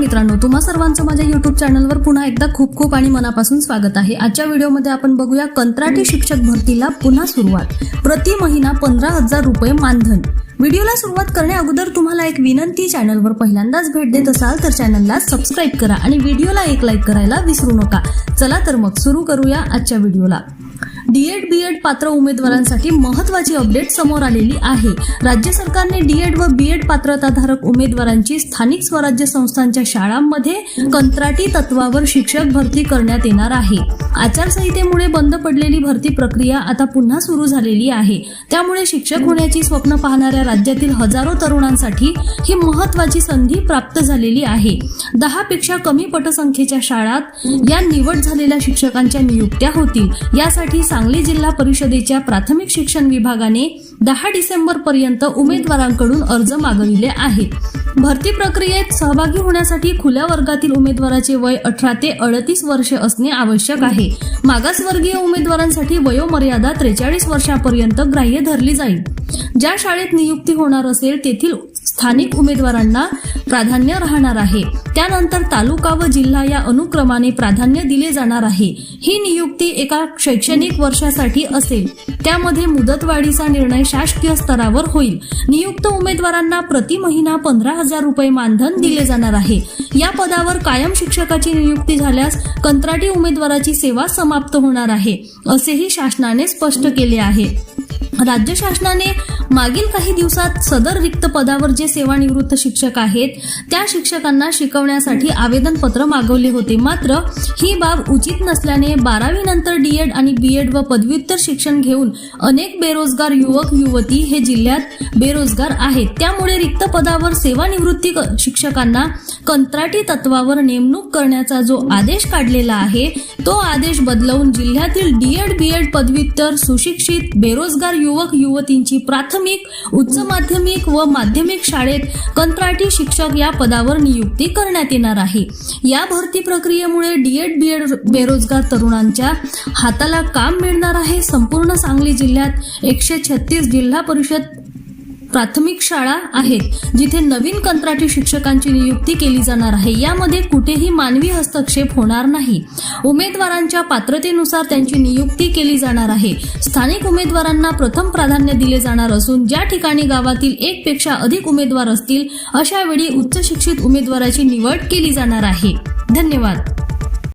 मित्रांनो तुम्हा सर्वांचं माझ्या युट्यूब चॅनलवर पुन्हा एकदा खूप खूप आणि मनापासून स्वागत आहे. आजच्या व्हिडिओमध्ये आपण बघूया कंत्राटी शिक्षक भरतीला पुन्हा सुरुवात. प्रति महिना पंधरा हजार रुपये मानधन. व्हिडिओला सुरुवात करण्या अगोदर तुम्हाला एक विनंती चॅनलवर पहिल्यांदाच भेट देत असाल तर चॅनलला सबस्क्राईब करा आणि व्हिडिओला एक लाईक करायला विसरू नका. चला तर मग सुरू करूया आजच्या व्हिडिओला. डीएड बीएड पात्र उमेदवारांसाठी महत्वाची अपडेट समोर आलेली आहे. राज्य सरकारने डीएड व बीएड पात्रताधारक उमेदवारांची स्थानिक स्वराज्य संस्थांच्या शाळांमध्ये कंत्राटी तत्वावर शिक्षक भरती करण्यात येणार आहे. आचारसंहितेमुळे बंद पडलेली भरती प्रक्रिया आता पुन्हा सुरू झालेली आहे. त्यामुळे शिक्षक होण्याची स्वप्न पाहणाऱ्या राज्यातील हजारो तरुणांसाठी ही महत्वाची संधी प्राप्त झालेली आहे. दहा पेक्षा कमी पटसंख्येच्या शाळात या निवड झालेल्या शिक्षकांच्या नियुक्त्या होतील. यासाठी सांगली जिल्हा परिषदेच्या प्राथमिक शिक्षण विभागाने दहा डिसेंबर पर्यंत उमेदवारांकडून अर्ज मागविले आहेत. भरती प्रक्रियेत सहभागी होण्यासाठी खुल्या वर्गातील उमेदवाराचे वय अठरा ते अडतीस वर्षे असणे आवश्यक आहे. मागासवर्गीय उमेदवारांसाठी वयोमर्यादा त्रेचाळीस वर्षापर्यंत ग्राह्य धरली जाईल. ज्या शाळेत नियुक्ती होणार असेल तेथील स्थानिक उमेदवारांना प्राधान्य राहणार आहे. त्यानंतर तालुका व जिल्हा या अनुक्रमाने प्राधान्य दिले जाणार आहे. ही नियुक्ती एका शैक्षणिक वर्षासाठी असेल. त्यामध्ये मुदतवाढीचा निर्णय शासकीय स्तरावर होईल. नियुक्त उमेदवारांना प्रति महिना पंधरा हजार रुपये मानधन दिले जाणार आहे. या पदावर कायम शिक्षकाची नियुक्ती झाल्यास कंत्राटी उमेदवाराची सेवा समाप्त होणार आहे असेही शासनाने स्पष्ट केले आहे. राज्य शासनाने मागील काही दिवसात सदर रिक्त पदावर जे सेवानिवृत्त शिक्षक आहेत त्या शिक्षकांना शिकवण्यासाठी आवेदनपत्र मागवले होते. मात्र ही बाब उचित नसल्याने बारावी नंतर डीएड आणि बीएड व पदव्युत्तर शिक्षण घेऊन अनेक बेरोजगार युवक युवती हे जिल्ह्यात बेरोजगार आहेत. त्यामुळे रिक्त पदावर सेवानिवृत्ती क- शिक्षकांना कंत्राटी तत्वावर नेमणूक करण्याचा जो आदेश काढलेला आहे तो आदेश बदलवून जिल्ह्यातील डीएड बीएड पदव्युत्तर सुशिक्षित बेरोजगार युवक युवतींची प्राथमिक प्राथमिक उच्च माध्यमिक व माध्यमिक शाळेत कंत्राटी शिक्षक या पदावर नियुक्ती करण्यात येणार आहे. या भरती प्रक्रियेमुळे डीएड बीएड बेरोजगार तरुणांच्या हाताला काम मिळणार आहे. संपूर्ण सांगली जिल्ह्यात एकशे छत्तीस जिल्हा परिषद प्राथमिक शाळा आहेत जिथे नवीन कंत्राटी शिक्षकांची नियुक्ती केली जाणार आहे. यामध्ये कुठेही मानवी हस्तक्षेप होणार नाही. उमेदवारांच्या पात्रतेनुसार त्यांची नियुक्ती केली जाणार आहे. स्थानिक उमेदवारांना प्रथम प्राधान्य दिले जाणार असून ज्या ठिकाणी गावातील एक पेक्षा अधिक उमेदवार असतील अशा वेळी उच्च शिक्षित उमेदवाराची निवड केली जाणार आहे. धन्यवाद.